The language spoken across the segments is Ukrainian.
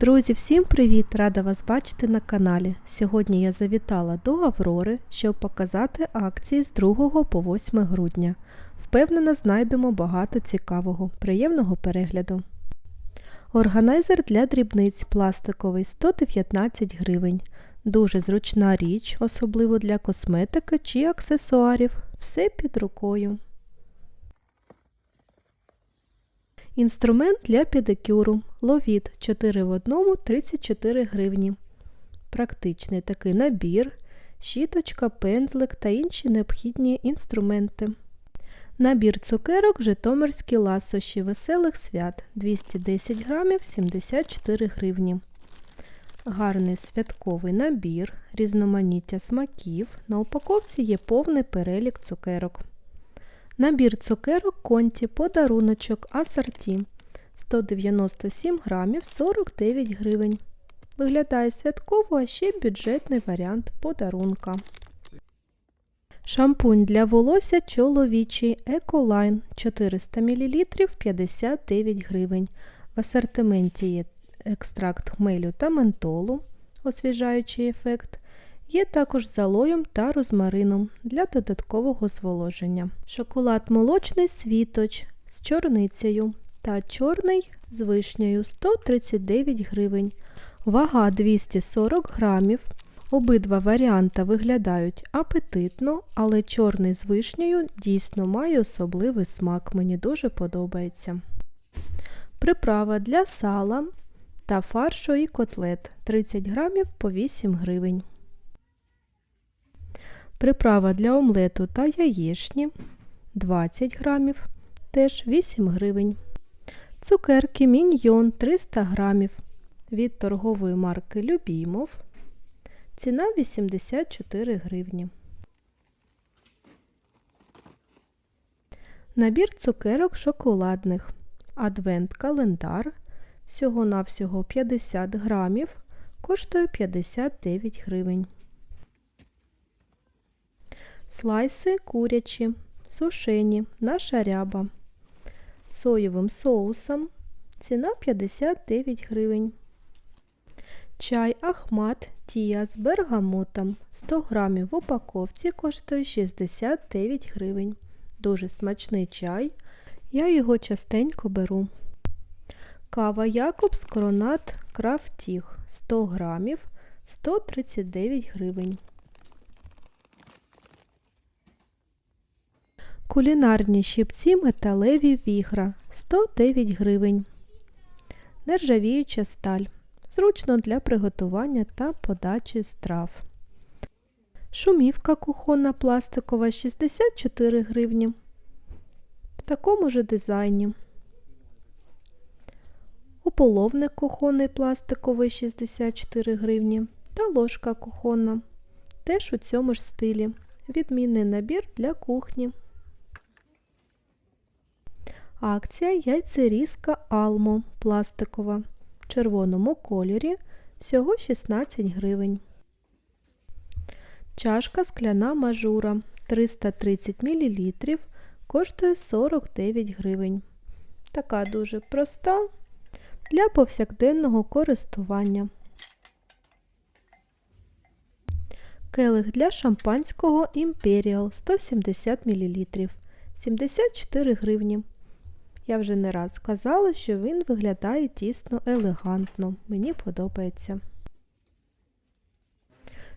Друзі, всім привіт! Рада вас бачити на каналі. Сьогодні я завітала до Аврори, щоб показати акції з 2 по 8 грудня. Впевнена, знайдемо багато цікавого. Приємного перегляду. Органайзер для дрібниць пластиковий 119 гривень. Дуже зручна річ, особливо для косметики чи аксесуарів. Все під рукою. Інструмент для педикюру. Ловіт 4 в 1 34 гривні. Практичний такий набір, щіточка, пензлик та інші необхідні інструменти. Набір цукерок Житомирські ласощі веселих свят 210 грамів 74 гривні. Гарний святковий набір, різноманіття смаків. На упаковці є повний перелік цукерок. Набір цукерок конті подаруночок асорті 197 грамів 49 гривень. Виглядає святково, а ще бюджетний варіант подарунка. Шампунь для волосся чоловічий Еколайн 400 мл 59 гривень. В асортименті є екстракт хмелю та ментолу, освіжаючий ефект. Є також з алоєм та розмарином для додаткового зволоження. Шоколад молочний світоч з чорницею та чорний з вишнею 139 гривень. Вага 240 грамів. Обидва варіанти виглядають апетитно, але чорний з вишнею дійсно має особливий смак, мені дуже подобається. Приправа для сала та фаршу і котлет 30 грамів по 8 гривень. Приправа для омлету та яєчні 20 грамів, теж 8 гривень. Цукерки міньйон 300 грамів від торгової марки Любімов. Ціна 84 гривні. Набір цукерок шоколадних. Адвент-календар. Всього-навсього 50 грамів. Коштує 59 гривень. Слайси курячі, сушені, наша ряба. Соєвим соусом. Ціна 59 гривень. Чай Ахмат Тія з бергамотом 100 грамів в упаковці коштує 69 гривень. Дуже смачний чай. Я його частенько беру. Кава Якобс Коронат Крафтіг 100 грамів 139 гривень. Кулінарні щипці металеві вігра 109 гривень. Нержавіюча сталь. Зручно для приготування та подачі страв. Шумівка кухонна пластикова 64 гривні. В такому же дизайні. Ополовник кухонний пластиковий 64 гривні. Та ложка кухонна. Теж у цьому ж стилі. Відмінний набір для кухні. Акція яйцерізка Алмо пластикова в червоному кольорі всього 16 гривень. Чашка скляна мажура 330 мл коштує 49 гривень. Така дуже проста для повсякденного користування. Келих для шампанського Imperial 170 мл 74 гривні. Я вже не раз казала, що він виглядає тісно елегантно. Мені подобається.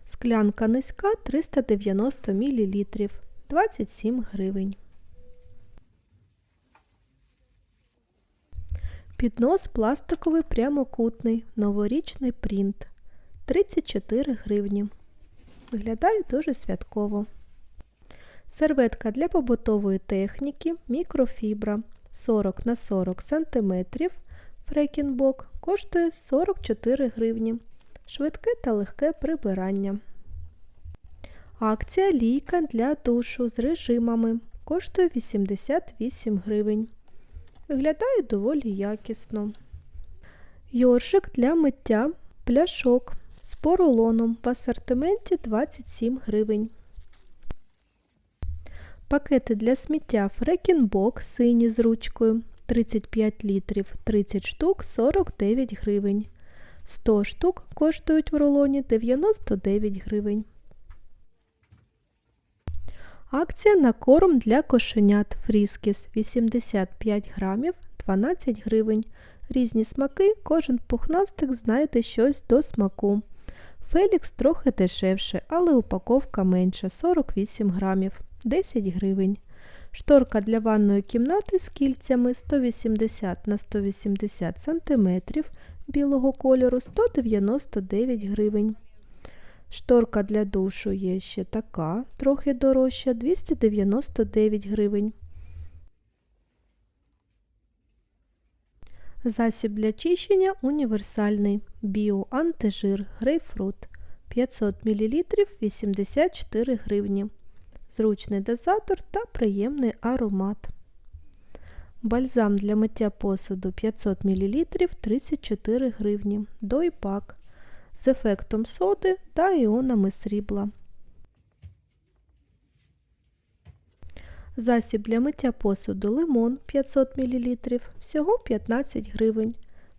Склянка низька 390 мл 27 гривень. Піднос пластиковий прямокутний, новорічний принт 34 гривні. Виглядає дуже святково. Серветка для побутової техніки, мікрофібра 40 на 40 см фрекінбок коштує 44 гривні. Швидке та легке прибирання. Акція лійка для душу з режимами коштує 88 гривень. Виглядає доволі якісно. Йоршик для миття пляшок з поролоном в асортименті 27 гривень. Пакети для сміття Фрекінбок сині з ручкою 35 літрів 30 штук 49 гривень. 100 штук коштують в рулоні 99 гривень. Акція на корм для кошенят Фріскіс 85 грамів 12 гривень. Різні смаки, кожен пухнастик знайде щось до смаку. Фелікс трохи дешевше, але упаковка менша 48 грамів 10 гривень. Шторка для ванної кімнати з кільцями 180 на 180 см білого кольору 199 гривень. Шторка для душу є ще така, трохи дорожча 299 гривень. Засіб для чищення універсальний. Біоантижир грейпфрут 500 мл 84 гривні. Зручний дозатор та приємний аромат. Бальзам для миття посуду 500 мл 34 гривні. Дойпак з ефектом соди та іонами срібла. Засіб для миття посуду лимон 500 мл, всього 15 гривень.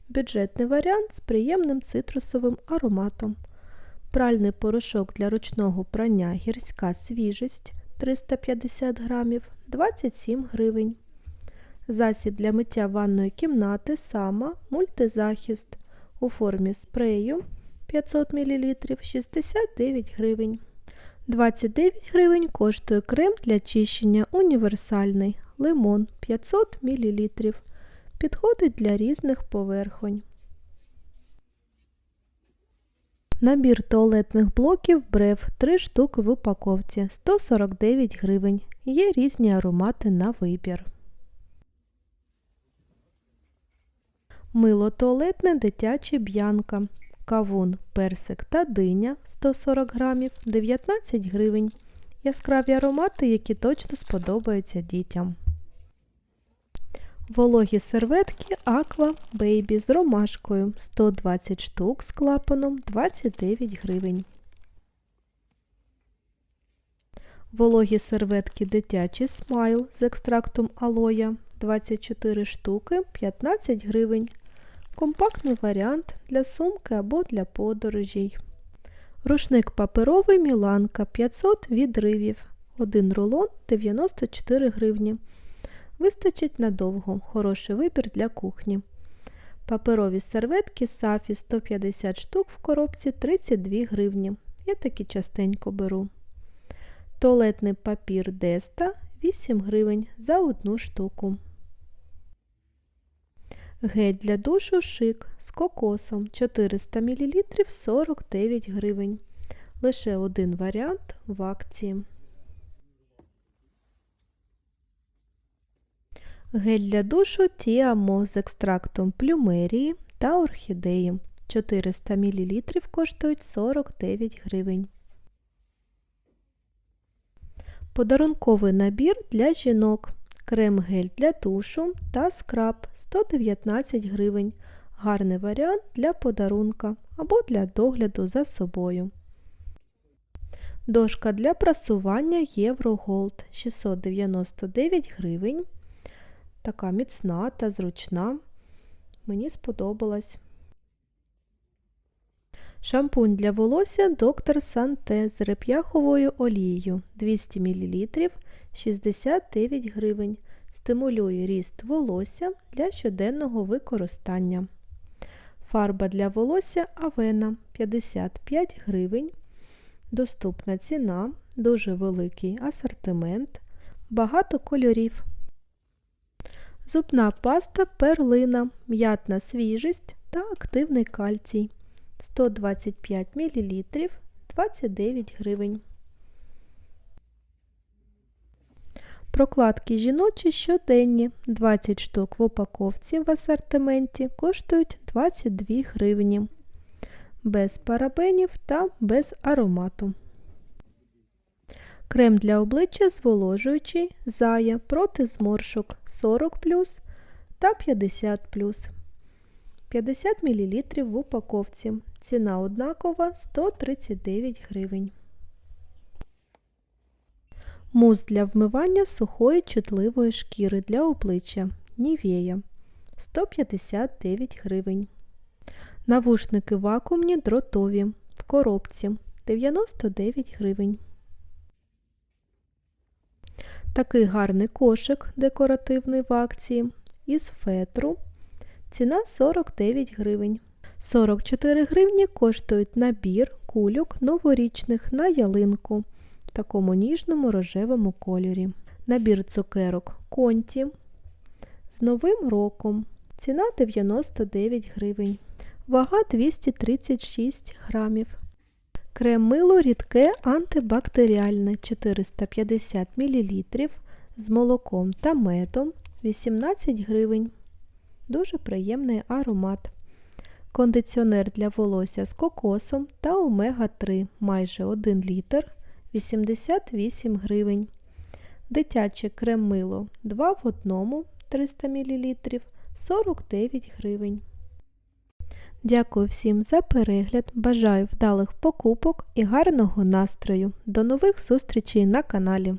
Бюджетний варіант з приємним цитрусовим ароматом. Пральний порошок для ручного прання гірська свіжість 350 грамів 27 гривень. Засіб для миття ванної кімнати сама мультизахист у формі спрею 500 мл 69 гривень. 29 гривень коштує крем для чищення універсальний лимон 500 мл. Підходить для різних поверхонь. Набір туалетних блоків брев 3 штуки в упаковці 149 гривень. Є різні аромати на вибір. Мило туалетне дитяче б'янка. Кавун, персик та диня 140 грамів 19 гривень. Яскраві аромати, які точно сподобаються дітям. Вологі серветки Aqua Baby з ромашкою 120 штук з клапаном 29 гривень. Вологі серветки дитячі смайл з екстрактом алоя 24 штуки 15 гривень. Компактний варіант для сумки або для подорожей. Рушник паперовий Міланка 500 відривів. Один рулон 94 гривні. Вистачить надовго. Хороший вибір для кухні. Паперові серветки Сафі 150 штук в коробці 32 гривні. Я такі частенько беру. Туалетний папір Деста 8 гривень за одну штуку. Гель для душу шик з кокосом 400 мл 49 гривень. Лише один варіант в акції. Гель для душу Тіамо з екстрактом плюмерії та орхідеї 400 мл коштують 49 гривень. Подарунковий набір для жінок. Крем-гель для душу та скраб 119 гривень. Гарний варіант для подарунка або для догляду за собою. Дошка для прасування Євроголд 699 гривень. Така міцна та зручна. Мені сподобалась. Шампунь для волосся доктор Санте з реп'яховою олією 200 мл 69 гривень. Стимулює ріст волосся для щоденного використання. Фарба для волосся Авена 55 гривень. Доступна ціна, дуже великий асортимент, багато кольорів. Зубна паста перлина, м'ятна свіжість та активний кальцій 125 мл 29 гривень. Прокладки жіночі щоденні 20 штук в упаковці в асортименті коштують 22 гривні. Без парабенів та без аромату. Крем для обличчя зволожуючий Зая проти зморшок 40 та 50 50 мл в упаковці. Ціна однакова 139 гривень. Мус для вмивання сухої чутливої шкіри для обличчя Нівея 159 гривень. Навушники вакуумні дротові в коробці 99 гривень. Такий гарний кошик декоративний в акції із фетру. Ціна 49 гривень. 44 гривні коштують набір кульок новорічних на ялинку в такому ніжному рожевому кольорі. Набір цукерок Конті з Новим роком. Ціна 99 гривень. Вага 236 грамів. Крем-мило рідке антибактеріальне 450 мл з молоком та медом 18 гривень. Дуже приємний аромат. Кондиціонер для волосся з кокосом та омега-3 майже 1 літр 88 гривень. Дитяче крем-мило 2 в 1 300 мл 49 гривень. Дякую всім за перегляд. Бажаю вдалих покупок і гарного настрою. До нових зустрічей на каналі.